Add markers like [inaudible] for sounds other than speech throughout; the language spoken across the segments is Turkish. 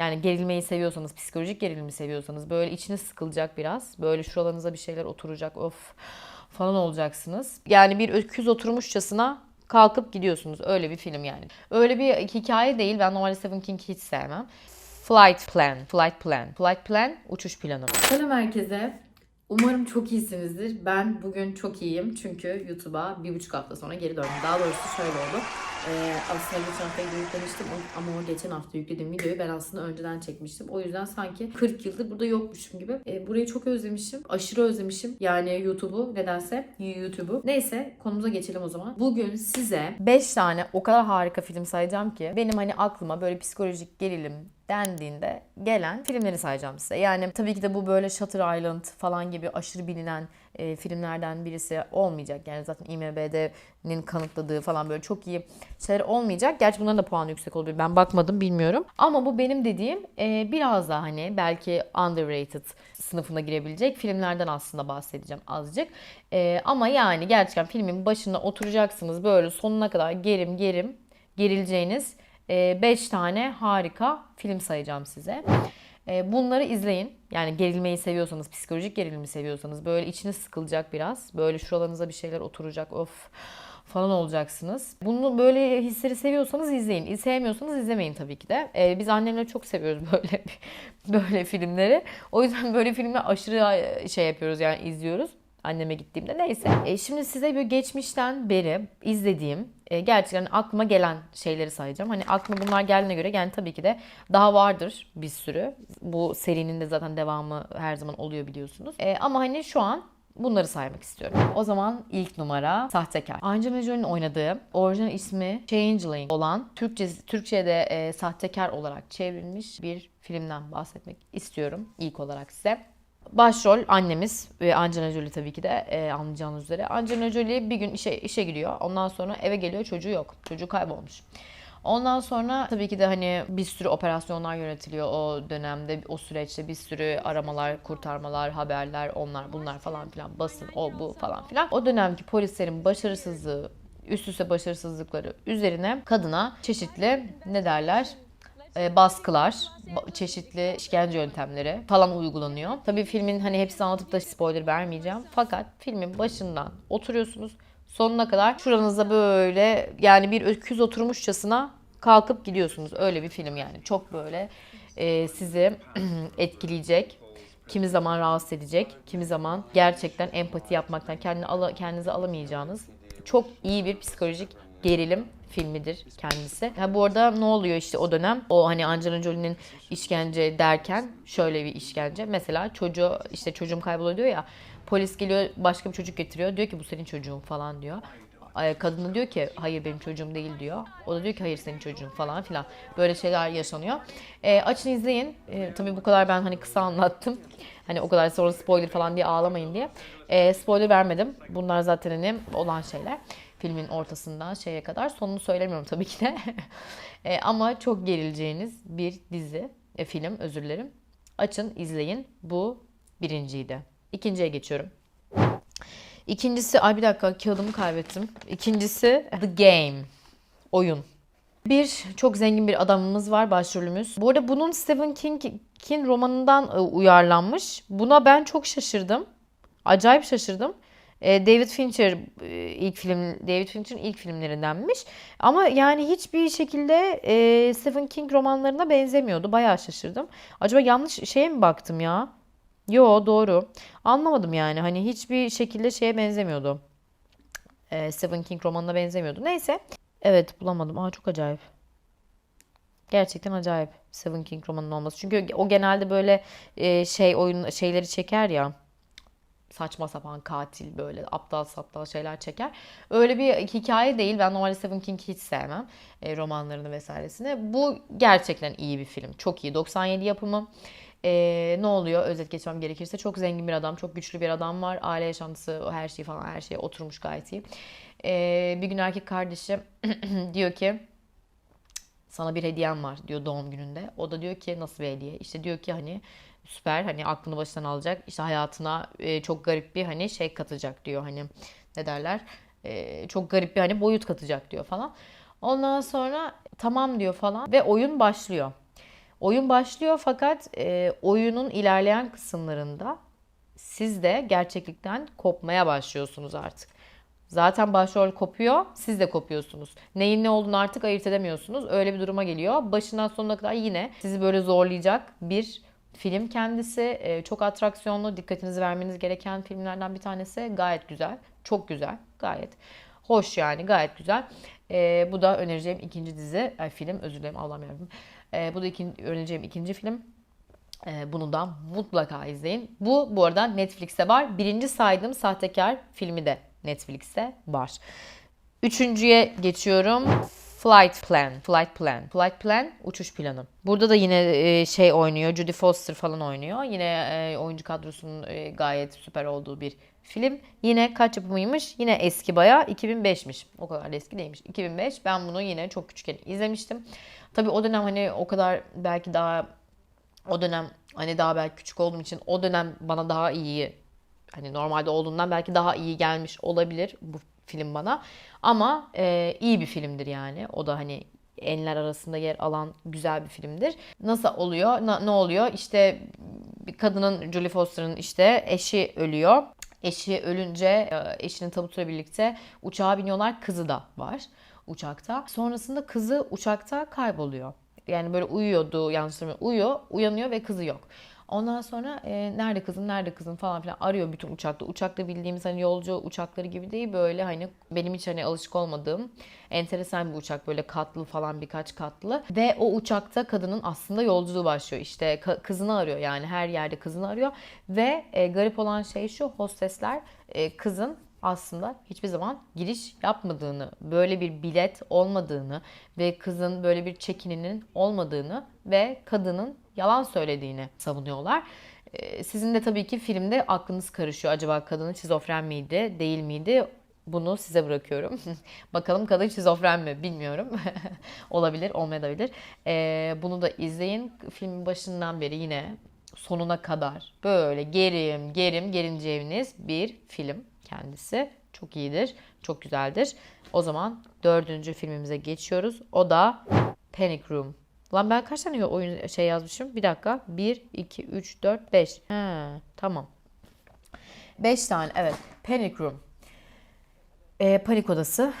Yani gerilmeyi seviyorsanız, psikolojik gerilimi seviyorsanız böyle içiniz sıkılacak biraz. Böyle şuralarınıza bir şeyler oturacak of falan olacaksınız. Yani bir öküz oturmuşçasına kalkıp gidiyorsunuz. Öyle bir film yani. Öyle bir hikaye değil. Ben normalde Stephen King'i hiç sevmem. Flight Plan. Flight Plan. Flight Plan uçuş planı. Selam herkese. Umarım çok iyisinizdir. Ben bugün çok iyiyim çünkü YouTube'a bir buçuk hafta sonra geri döndüm. Daha doğrusu şöyle oldu. Ee, aslında geçen hafta yüklemiştim ama o geçen hafta yüklediğim videoyu ben aslında önceden çekmiştim. O yüzden sanki 40 yıldır burada yokmuşum gibi. Ee, burayı çok özlemişim. Aşırı özlemişim. Yani YouTube'u nedense YouTube'u. Neyse konumuza geçelim o zaman. Bugün size 5 tane o kadar harika film sayacağım ki benim hani aklıma böyle psikolojik gerilim dendiğinde gelen filmleri sayacağım size. Yani tabii ki de bu böyle Shutter Island falan gibi aşırı bilinen e, filmlerden birisi olmayacak. Yani zaten IMDb'nin kanıtladığı falan böyle çok iyi şeyler olmayacak. Gerçi bunların da puanı yüksek olabilir. Ben bakmadım bilmiyorum. Ama bu benim dediğim e, biraz daha hani belki underrated sınıfına girebilecek filmlerden aslında bahsedeceğim azıcık. E, ama yani gerçekten filmin başında oturacaksınız böyle sonuna kadar gerim gerim gerileceğiniz 5 tane harika film sayacağım size. E, Bunları izleyin. Yani gerilmeyi seviyorsanız, psikolojik gerilimi seviyorsanız böyle içiniz sıkılacak biraz. Böyle şuralarınıza bir şeyler oturacak. Of falan olacaksınız. Bunu böyle hisleri seviyorsanız izleyin. Sevmiyorsanız izlemeyin tabii ki de. Ee, biz annemle çok seviyoruz [laughs] böyle böyle filmleri. O yüzden böyle filmleri aşırı şey yapıyoruz yani izliyoruz anneme gittiğimde neyse. E, şimdi size bir geçmişten beri izlediğim e, gerçekten aklıma gelen şeyleri sayacağım. Hani aklıma bunlar geldiğine göre yani tabii ki de daha vardır bir sürü. Bu serinin de zaten devamı her zaman oluyor biliyorsunuz. E, ama hani şu an Bunları saymak istiyorum. O zaman ilk numara Sahtekar. Angelina Jolie'nin oynadığı orijinal ismi Changeling olan Türkçe, Türkçe'de e, Sahtekar olarak çevrilmiş bir filmden bahsetmek istiyorum ilk olarak size. Başrol annemiz ve Angelina Jolie tabii ki de e, anlayacağınız üzere. Angelina Jolie bir gün işe, işe gidiyor. Ondan sonra eve geliyor çocuğu yok. Çocuğu kaybolmuş. Ondan sonra tabii ki de hani bir sürü operasyonlar yönetiliyor o dönemde, o süreçte bir sürü aramalar, kurtarmalar, haberler, onlar bunlar falan filan, basın, o bu falan filan. O dönemki polislerin başarısızlığı, üst üste başarısızlıkları üzerine kadına çeşitli ne derler baskılar, çeşitli işkence yöntemleri falan uygulanıyor. Tabii filmin hani hepsini anlatıp da spoiler vermeyeceğim. Fakat filmin başından oturuyorsunuz sonuna kadar şuranızda böyle yani bir öküz oturmuşçasına kalkıp gidiyorsunuz. Öyle bir film yani. Çok böyle e, sizi [clears throat] etkileyecek. Kimi zaman rahatsız edecek, kimi zaman gerçekten empati yapmaktan kendini ala, kendinizi alamayacağınız çok iyi bir psikolojik gerilim filmidir kendisi. Ha bu arada ne oluyor işte o dönem? O hani Angelina Jolie'nin işkence derken şöyle bir işkence. Mesela çocuğu işte çocuğum kayboluyor diyor ya. Polis geliyor başka bir çocuk getiriyor. Diyor ki bu senin çocuğun falan diyor. Kadın diyor ki hayır benim çocuğum değil diyor. O da diyor ki hayır senin çocuğun falan filan. Böyle şeyler yaşanıyor. E, açın izleyin. E, tabii bu kadar ben hani kısa anlattım. Hani o kadar sonra spoiler falan diye ağlamayın diye. E, spoiler vermedim. Bunlar zaten hani olan şeyler filmin ortasından şeye kadar. Sonunu söylemiyorum tabii ki de. [laughs] e, ama çok gerileceğiniz bir dizi, e, film özür dilerim. Açın, izleyin. Bu birinciydi. İkinciye geçiyorum. İkincisi, ay bir dakika kağıdımı kaybettim. İkincisi The Game. Oyun. Bir çok zengin bir adamımız var başrolümüz. Bu arada bunun Stephen King'in romanından e, uyarlanmış. Buna ben çok şaşırdım. Acayip şaşırdım. E, David Fincher e, ilk film David Fincher'ın ilk filmlerindenmiş. Ama yani hiçbir şekilde e, Stephen King romanlarına benzemiyordu. Bayağı şaşırdım. Acaba yanlış şeye mi baktım ya? Yo doğru. Anlamadım yani. Hani hiçbir şekilde şeye benzemiyordu. Stephen King romanına benzemiyordu. Neyse. Evet bulamadım. Aa çok acayip. Gerçekten acayip Stephen King romanının olması. Çünkü o genelde böyle şey oyun şeyleri çeker ya saçma sapan katil böyle aptal saptal şeyler çeker. Öyle bir hikaye değil. Ben normalde Stephen King'i hiç sevmem. E, romanlarını vesairesini. Bu gerçekten iyi bir film. Çok iyi. 97 yapımı. E, ne oluyor özet geçmem gerekirse çok zengin bir adam, çok güçlü bir adam var. Aile yaşantısı, her şey falan her şey oturmuş gayet iyi. E, bir gün erkek kardeşi [clears throat] diyor ki sana bir hediyem var diyor doğum gününde. O da diyor ki nasıl bir hediye? İşte diyor ki hani süper hani aklını başından alacak işte hayatına e, çok garip bir hani şey katacak diyor hani ne derler e, çok garip bir hani boyut katacak diyor falan. Ondan sonra tamam diyor falan ve oyun başlıyor. Oyun başlıyor fakat e, oyunun ilerleyen kısımlarında siz de gerçeklikten kopmaya başlıyorsunuz artık. Zaten başrol kopuyor, siz de kopuyorsunuz. Neyin ne olduğunu artık ayırt edemiyorsunuz. Öyle bir duruma geliyor. Başından sonuna kadar yine sizi böyle zorlayacak bir film kendisi. Ee, çok atraksiyonlu, dikkatinizi vermeniz gereken filmlerden bir tanesi. Gayet güzel, çok güzel, gayet hoş yani, gayet güzel. Ee, bu da önereceğim ikinci dizi, ay, film, özür dilerim Allah'ım yarabbim. Ee, bu da ikinci, önereceğim ikinci film. Ee, bunu da mutlaka izleyin. Bu bu arada Netflix'te var. Birinci saydığım Sahtekar filmi de Netflix'te var. Üçüncüye geçiyorum. Flight Plan. Flight Plan. Flight Plan uçuş planı. Burada da yine e, şey oynuyor. Judy Foster falan oynuyor. Yine e, oyuncu kadrosunun e, gayet süper olduğu bir film. Yine kaç yapımıymış? Yine eski bayağı 2005'miş. O kadar da eski değilmiş. 2005. Ben bunu yine çok küçükken izlemiştim. Tabii o dönem hani o kadar belki daha o dönem hani daha belki küçük olduğum için o dönem bana daha iyi hani normalde olduğundan belki daha iyi gelmiş olabilir bu film bana. Ama e, iyi bir filmdir yani. O da hani enler arasında yer alan güzel bir filmdir. Nasıl oluyor? Na, ne oluyor? İşte bir kadının Julie Foster'ın işte eşi ölüyor. Eşi ölünce e, eşinin tabutuyla birlikte uçağa biniyorlar. Kızı da var uçakta. Sonrasında kızı uçakta kayboluyor. Yani böyle uyuyordu yanlış. Uyuyor, uyanıyor ve kızı yok. Ondan sonra e, nerede kızım nerede kızım falan filan arıyor bütün uçakta. Uçakta bildiğimiz hani yolcu uçakları gibi değil böyle hani benim hiç hani alışık olmadığım enteresan bir uçak böyle katlı falan birkaç katlı. Ve o uçakta kadının aslında yolculuğu başlıyor. İşte kızını arıyor yani her yerde kızını arıyor. Ve e, garip olan şey şu hostesler e, kızın aslında hiçbir zaman giriş yapmadığını, böyle bir bilet olmadığını ve kızın böyle bir çekininin olmadığını ve kadının yalan söylediğini savunuyorlar. Ee, Sizin de tabii ki filmde aklınız karışıyor. Acaba kadının şizofren miydi, değil miydi? Bunu size bırakıyorum. [laughs] Bakalım kadın şizofren mi bilmiyorum. [laughs] Olabilir, olmayabilir. Ee, bunu da izleyin. Filmin başından beri yine sonuna kadar böyle gerim gerim gerineceğiniz bir film kendisi. Çok iyidir, çok güzeldir. O zaman dördüncü filmimize geçiyoruz. O da Panic Room. Lan ben kaç tane oyun şey yazmışım? Bir dakika. 1, 2, 3, 4, 5. He, tamam. 5 tane evet. Panic Room. Ee, panik odası.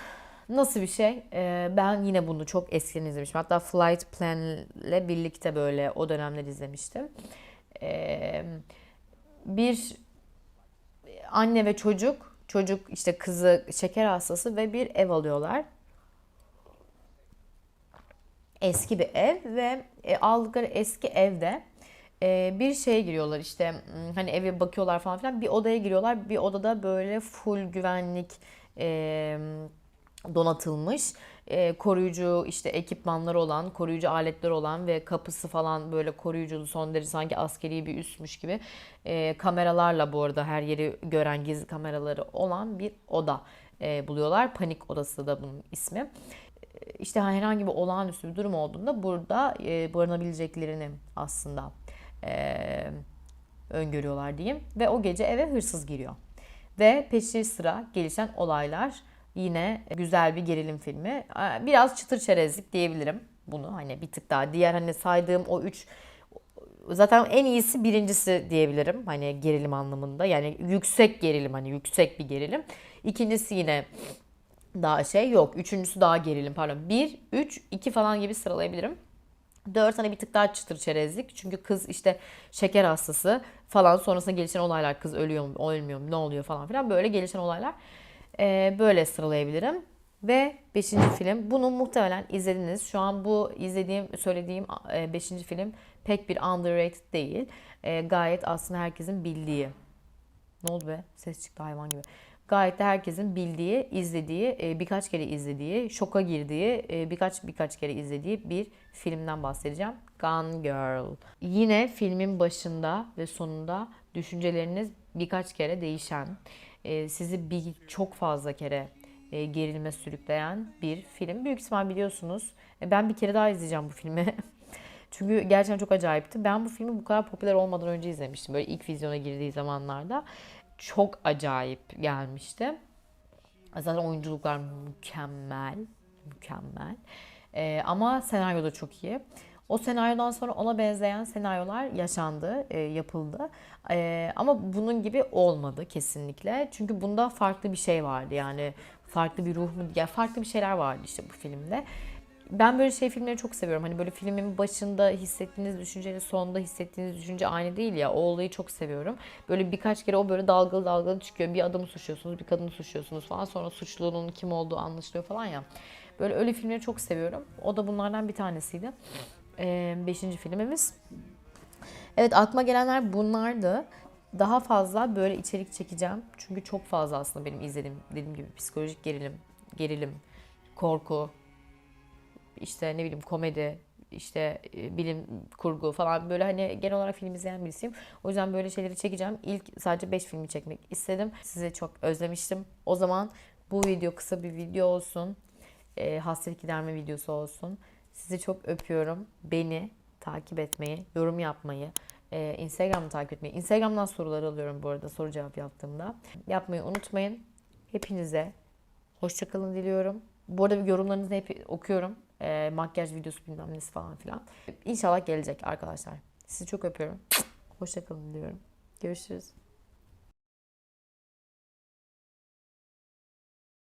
Nasıl bir şey? Ee, ben yine bunu çok eskiden izlemiştim. Hatta Flight Plan ile birlikte böyle o dönemler izlemiştim. Ee, bir anne ve çocuk, çocuk işte kızı şeker hastası ve bir ev alıyorlar. Eski bir ev ve e, aldıkları eski evde e, bir şeye giriyorlar işte hmm, hani eve bakıyorlar falan filan bir odaya giriyorlar. Bir odada böyle full güvenlik e, donatılmış koruyucu işte ekipmanları olan, koruyucu aletleri olan ve kapısı falan böyle koruyuculu son derece sanki askeri bir üsmüş gibi kameralarla bu arada her yeri gören gizli kameraları olan bir oda buluyorlar. Panik odası da bunun ismi. İşte herhangi bir olağanüstü bir durum olduğunda burada e, barınabileceklerini aslında e, öngörüyorlar diyeyim. Ve o gece eve hırsız giriyor. Ve peşi sıra gelişen olaylar yine güzel bir gerilim filmi. Biraz çıtır çerezlik diyebilirim bunu. Hani bir tık daha diğer hani saydığım o üç zaten en iyisi birincisi diyebilirim. Hani gerilim anlamında. Yani yüksek gerilim hani yüksek bir gerilim. İkincisi yine daha şey yok. Üçüncüsü daha gerilim pardon. Bir, üç, iki falan gibi sıralayabilirim. Dört hani bir tık daha çıtır çerezlik. Çünkü kız işte şeker hastası falan sonrasında gelişen olaylar. Kız ölüyor mu, ölmüyor mu, ne oluyor falan filan. Böyle gelişen olaylar. Ee, böyle sıralayabilirim. Ve 5. film. Bunu muhtemelen izlediniz. Şu an bu izlediğim, söylediğim 5. film pek bir underrated değil. Ee, gayet aslında herkesin bildiği. Ne oldu be? Ses çıktı hayvan gibi. Gayet de herkesin bildiği, izlediği, e, birkaç kere izlediği, şoka girdiği, e, birkaç birkaç kere izlediği bir filmden bahsedeceğim. Gone Girl. Yine filmin başında ve sonunda düşünceleriniz birkaç kere değişen, e, sizi bir çok fazla kere e, gerilime sürükleyen bir film. Büyük ihtimal biliyorsunuz. Ben bir kere daha izleyeceğim bu filmi. [laughs] Çünkü gerçekten çok acayipti. Ben bu filmi bu kadar popüler olmadan önce izlemiştim. Böyle ilk vizyona girdiği zamanlarda. Çok acayip gelmişti. Zaten oyunculuklar mükemmel. Mükemmel. E, ama senaryo da çok iyi. O senaryodan sonra ona benzeyen senaryolar yaşandı, e, yapıldı. E, ama bunun gibi olmadı kesinlikle. Çünkü bunda farklı bir şey vardı yani farklı bir ruh mu, ya farklı bir şeyler vardı işte bu filmde. Ben böyle şey filmleri çok seviyorum. Hani böyle filmin başında hissettiğiniz düşünceyle sonunda hissettiğiniz düşünce aynı değil ya. O olayı çok seviyorum. Böyle birkaç kere o böyle dalgalı dalgalı çıkıyor. Bir adamı suçluyorsunuz, bir kadını suçluyorsunuz falan. Sonra suçlunun kim olduğu anlaşılıyor falan ya. Böyle öyle filmleri çok seviyorum. O da bunlardan bir tanesiydi. Ee, beşinci filmimiz. Evet aklıma gelenler bunlardı. Daha fazla böyle içerik çekeceğim. Çünkü çok fazla aslında benim izlediğim dediğim gibi psikolojik gerilim, gerilim, korku, işte ne bileyim komedi, işte e, bilim kurgu falan böyle hani genel olarak film izleyen birisiyim. O yüzden böyle şeyleri çekeceğim. İlk sadece 5 filmi çekmek istedim. Sizi çok özlemiştim. O zaman bu video kısa bir video olsun. E, hasret giderme videosu olsun. Sizi çok öpüyorum. Beni takip etmeyi, yorum yapmayı, e, Instagram'ı takip etmeyi. Instagram'dan sorular alıyorum bu arada soru cevap yaptığımda. Yapmayı unutmayın. Hepinize hoşçakalın diliyorum. Bu arada yorumlarınızı hep okuyorum. E, makyaj videosu bilmem nesi falan filan. İnşallah gelecek arkadaşlar. Sizi çok öpüyorum. Hoşçakalın diyorum. Görüşürüz.